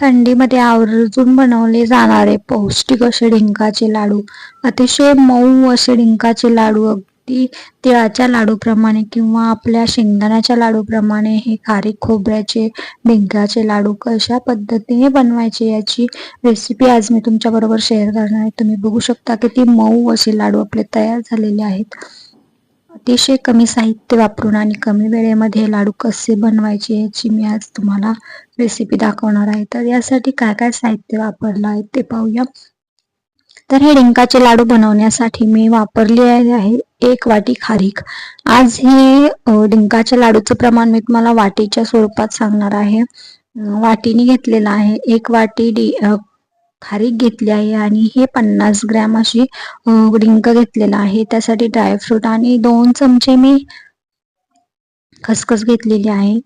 थंडीमध्ये आवर्जून बनवले जाणारे पौष्टिक असे डिंकाचे लाडू अतिशय मऊ असे डिंकाचे लाडू अगदी तिळाच्या लाडूप्रमाणे किंवा आपल्या शेंगदाण्याच्या लाडूप्रमाणे हे खारीक खोबऱ्याचे डिंकाचे लाडू कशा पद्धतीने बनवायचे याची रेसिपी आज मी तुमच्याबरोबर शेअर करणार आहे. तुम्ही बघू शकता किती मऊ असे लाडू आपले तयार झालेले आहेत. अतिशय कमी साहित्य वापरून आणि कमी वेळेमध्ये लाडू कसे बनवायचे याची मी आज तुम्हाला रेसिपी दाखवणार आहे. तर यासाठी काय काय साहित्य वापरलं आहे ते पाहूया. तर हे डिंकाचे लाडू बनवण्यासाठी मी वापरली आहे एक वाटी खारीक. आज हे डिंकाच्या लाडूचं प्रमाण मी तुम्हाला वाटीच्या स्वरूपात सांगणार आहे. वाटीने घेतलेलं आहे. एक वाटी डी खारीक घेतली आहे आणि हे पन्नास ग्रॅम अशी डिंक घेतलेला आहे. त्यासाठी ड्रायफ्रूट आणि दोन चमचे मी खसखस घेतलेली आहे.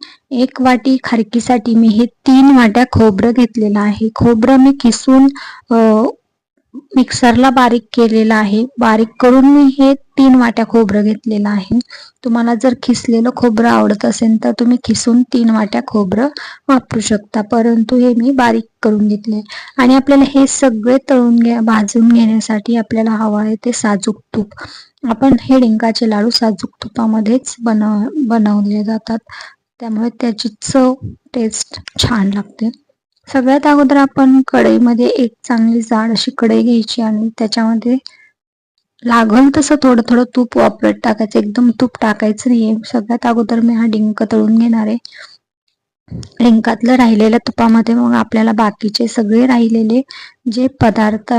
एक वाटी खारकीसाठी मी हे तीन वाट्या खोबरं घेतलेलं आहे. खोबरं मी किसून मिक्सरला बारीक केलेलं आहे. बारीक करून मी हे तीन वाट्या खोबरं घेतलेलं आहे. तुम्हाला जर खिसलेलं खोबरं आवडत असेल तर तुम्ही खिसून तीन वाट्या खोबरं वापरू शकता. परंतु हे मी बारीक करून घेतले. आणि आपल्याला हे सगळे तळून घ्या भाजून घेण्यासाठी आपल्याला हवं आहे ते साजूक तूप. आपण हे डिंकाचे लाडू साजूक तुपामध्येच बनव बनवले जातात. त्यामुळे त्याची चव टेस्ट छान लागते. सगळ्यात अगोदर आपण कढईमध्ये एक चांगली जाड अशी कढई घ्यायची आणि त्याच्यामध्ये लागल तसं थोडं थोडं तूप वापरत टाकायचं. एकदम तूप टाकायचं नाहीये. सगळ्यात अगोदर मी हा डिंक तळून घेणार आहे. डिंकातलं राहिलेल्या तुपामध्ये मग आपल्याला बाकीचे सगळे राहिलेले जे पदार्थ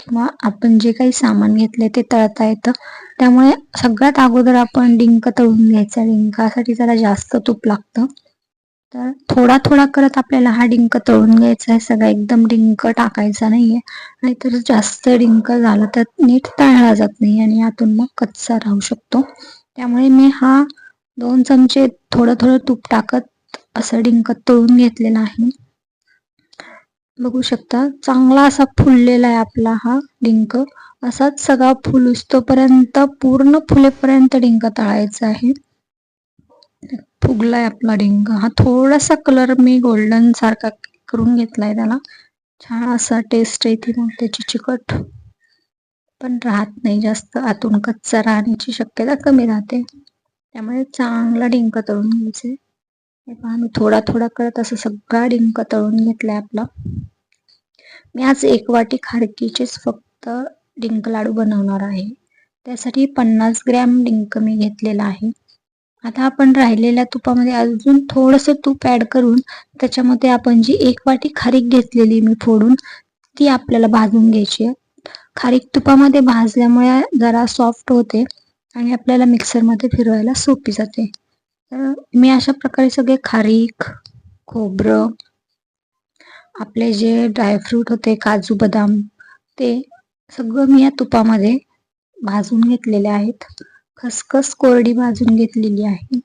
किंवा आपण जे काही सामान घेतले ते तळता येतं. त्यामुळे सगळ्यात अगोदर आपण डिंक तळून घ्यायचा. डिंकासाठी जरा जास्त तूप लागतं. तर थोडा थोडा करत आपल्याला हा डिंक तळून घ्यायचा आहे. सगळा एकदम डिंक टाकायचा नाहीये. नाहीतर जास्त डिंक झालं तर नीट तळला जात नाही आणि यातून मग कच्चा राहू शकतो. त्यामुळे मी हा दोन चमचे थोडं थोडं तूप टाकत असं डिंक तळून घेतलेला आहे. बघू शकता चांगला असा फुललेला आहे आपला हा डिंक. असाच सगळा फुलुसतोपर्यंत पूर्ण फुलेपर्यंत डिंक तळायचा आहे. फुगलाय आपला डिंक हा थोडासा कलर मी गोल्डन सारखा करून घेतलाय त्याला. छान असा टेस्ट येते मग त्याची चिकट. पण राहत नाही जास्त. आतून कच्चा राहण्याची शक्यता कमी राहते. त्यामुळे चांगला डिंक तळून घ्यायचे. हे पहा मी थोडा थोडा करत असं सगळा डिंक तळून घेतलाय आपला. मी आज एक वाटी खारकीचेच फक्त डिंक लाडू बनवणार आहे. त्यासाठी पन्नास ग्रॅम डिंक मी घेतलेला आहे. आता आपण राहिलेल्या तुपामध्ये अजून थोडस तूप ऍड करून त्याच्यामध्ये आपण जी एक वाटी खारीक घेतलेली मी फोडून ती आपल्याला भाजून घ्यायची आहे. खारीक तुपामध्ये भाजल्यामुळे जरा सॉफ्ट होते आणि आपल्याला मिक्सरमध्ये फिरवायला सोपी जाते. तर मी अशा प्रकारे सगळे खारीक खोबरं आपले जे ड्रायफ्रूट होते काजू बदाम ते सगळं मी या तुपामध्ये भाजून घेतलेले आहेत. खसखस कोरडी भाजून घेतलेली आहे.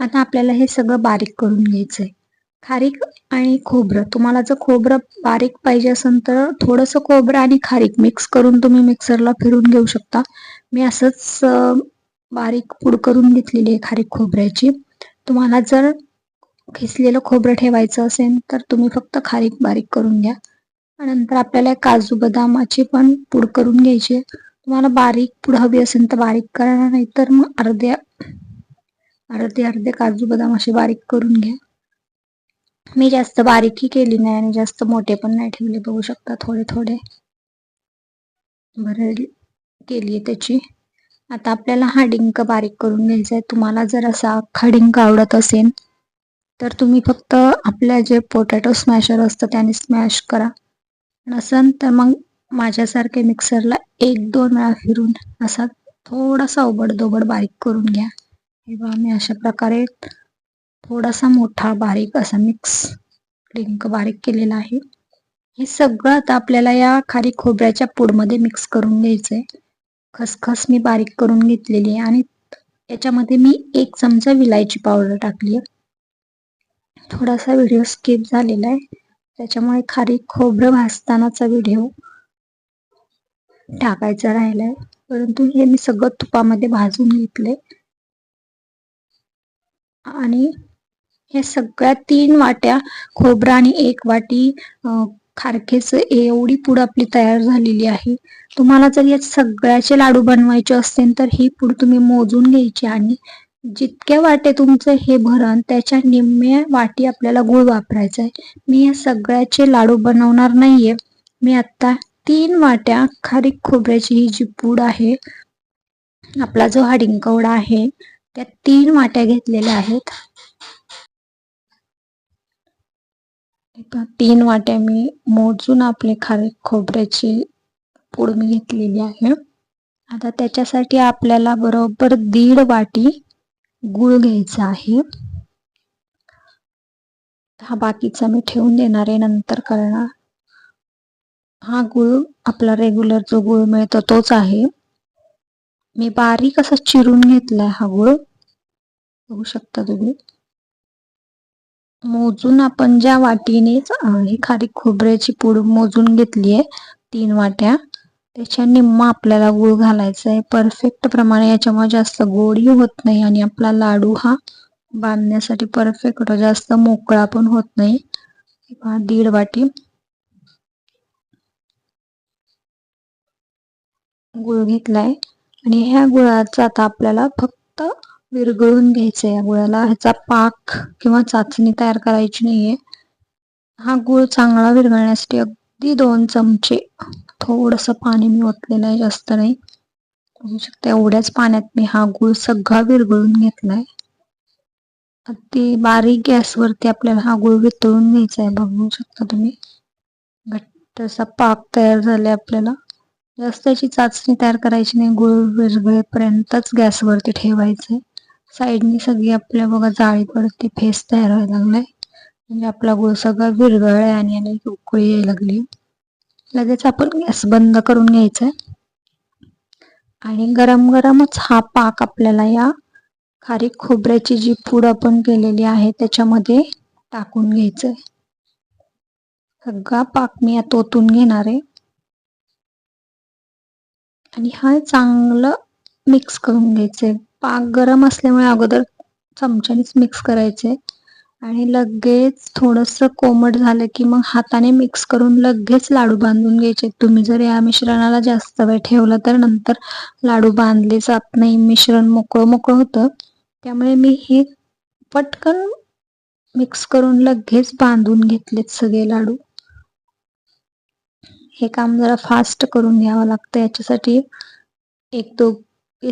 आता आपल्याला हे सगळं बारीक करून घ्यायचंय. खारीक आणि खोबरं. तुम्हाला जर खोबरं बारीक पाहिजे असेल तर थोडस खोबरं आणि खारीक मिक्स करून तुम्ही मिक्सरला फिरून घेऊ शकता. मी असंच बारीक पूड करून घेतलेली आहे खारीक खोबऱ्याची. तुम्हाला जर खिसलेलं खोबरं ठेवायचं असेल तर तुम्ही फक्त खारीक बारीक करून घ्या. नंतर आपल्याला काजू बदामाची पण पूड करून घ्यायची तुम्हाला बारीक पुढं हवी असेल तर बारीक करा नाही तर मग अर्ध्या अर्धे अर्धे काजू बदाम असे बारीक करून घ्या. मी जास्त बारीकही केली नाही आणि जास्त मोठे पण नाही ठेवले बघू शकता थोडे थोडे. बरं केली त्याची. आता आपल्याला हा डिंक बारीक करून घ्यायचा आहे. तुम्हाला जर असा अख्खा डिंक आवडत असेल तर तुम्ही फक्त आपल्या जे पोटॅटो स्मॅशर असतं त्याने स्मॅश करा. नसन तर मग माझ्यासारखे मिक्सरला एक दोन वेळा फिरून असा थोडासा दोबड बारीक करून घ्या. हे मी अशा प्रकारे थोडासा मोठा बारीक असा मिक्स लिंक बारीक केलेला आहे. हे सगळं आता आपल्याला या खारी खोबऱ्याच्या पूडमध्ये मिक्स करून घ्यायचंय. खसखस मी बारीक करून घेतलेली आहे आणि याच्यामध्ये मी एक चमचा विलायची पावडर टाकली आहे. थोडासा व्हिडिओ स्किप झालेला आहे. त्याच्यामुळे खारी खोबरं भाजतानाचा व्हिडिओ टाकायचं राहिलंय. परंतु हे मी सगळं तुपामध्ये भाजून घेतले आणि हे सगळ्या तीन वाट्या खोबरं आणि एक वाटी खारखेच एवढी पूड आपली तयार झालेली आहे. तुम्हाला जर या सगळ्याचे लाडू बनवायचे असतील तर ही पूड तुम्ही मोजून घ्यायची आणि जितक्या वाटे तुमचं हे भरण त्याच्या निम्म्या वाटी आपल्याला गुळ वापरायचा आहे मी या सगळ्याचे लाडू बनवणार नाहीये. मी आता तीन वाट्या खारीक खोबऱ्याची ही जी पूड आहे आपला जो हा डिंकवडा आहे त्या तीन वाट्या घेतलेल्या आहेत. तीन वाट्या मी मोजून आपले खारीक खोबऱ्याची पूड मी घेतलेली आहे. आता त्याच्यासाठी आपल्याला बरोबर दीड वाटी गुळ घ्यायचा आहे. हा बाकीचा मी ठेवून देणार आहे नंतर करणार हा गुळ आपला रेग्युलर जो गुळ मिळतो तोच आहे. मी बारीक असा चिरून घेतलाय हा गुळ. बघू शकता तुम्ही. मोजून आपण ज्या वाटीनेच ही खारी खोबऱ्याची पूड मोजून घेतली आहे तीन वाट्या त्याच्या निम्मा आपल्याला गुळ घालायचा आहे. परफेक्ट प्रमाणे याच्यामुळे जास्त गोडी होत नाही आणि आपला लाडू हा बांधण्यासाठी परफेक्ट म्हणजे जास्त मोकळा पण होत नाही. दीड वाटी. गुळ घेतलाय. आणि ह्या गुळाचा आता आपल्याला फक्त विरघळून घ्यायचं या गुळाला. ह्याचा पाक किंवा चाचणी तयार करायची नाहीये. हा गुळ चांगला विरघळण्यासाठी अगदी दोन चमचे थोडस पाणी मी ओतलेलं आहे जास्त नाही. बघू शकता एवढ्याच पाण्यात मी हा गुळ सगळा विरघळून घेतलाय. अगदी बारीक गॅसवरती आपल्याला हा गुळ वितळून घ्यायचा आहे बघू शकता तुम्ही. घट्ट असा पाक तयार झालाय आपल्याला. जास्त याची चाचणी तयार करायची नाही गुळ विरघळेपर्यंतच गॅसवरती ठेवायचे. साईडनी सगळी आपल्या बघा जाळीवरती फेस तयार व्हायला लागलाय. म्हणजे आपला गुळ सगळा विरघळलाय आणि याला उकळी यायला लागली. लगेच आपण गॅस बंद करून घ्यायचा आणि गरम गरमच हा पाक आपल्याला या खारी खोबऱ्याची जी पूड आपण केलेली आहे त्याच्यामध्ये टाकून घ्यायचंय. सगळा पाक मी यात ओतून घेणार आहे. आणि हा चांगलं मिक्स करून घ्यायचे पाक गरम असल्यामुळे अगोदर चमच्यानेच मिक्स करायचे आणि लगेच थोडस कोमट झालं की मग हाताने मिक्स करून लगेच लाडू बांधून घ्यायचे. तुम्ही जर या मिश्रणाला जास्त वेळ ठेवला तर नंतर लाडू बांधले जात नाही. मिश्रण मोकळं मोकळं होतं. त्यामुळे मी हे पटकन मिक्स करून लगेच बांधून घेतलेत सगळे लाडू. हे काम जरा फास्ट करून घ्यावं लागतं. याच्यासाठी एक दोघ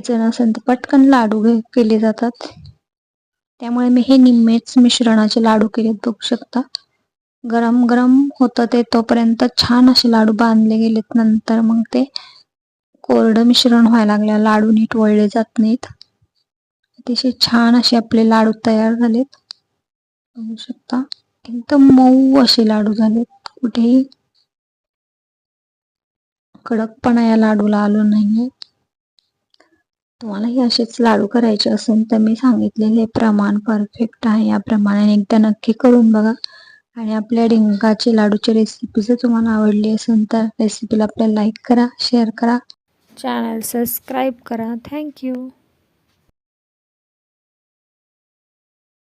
जण असेल तर पटकन लाडू केले जातात. त्यामुळे मी हे निम्मेच मिश्रणाचे लाडू केलेत बघू शकता. गरम गरम होतं ते तोपर्यंत छान असे लाडू बांधले गेलेत. नंतर मग ते कोरडं मिश्रण व्हायला लागलं. लाडू नीट वळले जात नाहीत. अतिशय छान असे आपले लाडू तयार झालेत. बघू शकता. एकदम मऊ असे लाडू झालेत. कुठेही कडकपणा या लाडूला आलो नाहीये. तुम्हालाही असेच लाडू करायचे असेल तर मी सांगितलेले प्रमाण परफेक्ट आहे. या प्रमाणाने एकदा नक्की करून बघा. आणि आपल्या डिंकाची लाडूची रेसिपी जर तुम्हाला आवडली असेल तर रेसिपीला आपल्याला लाईक करा शेअर करा. चॅनल सबस्क्राईब करा. थँक्यू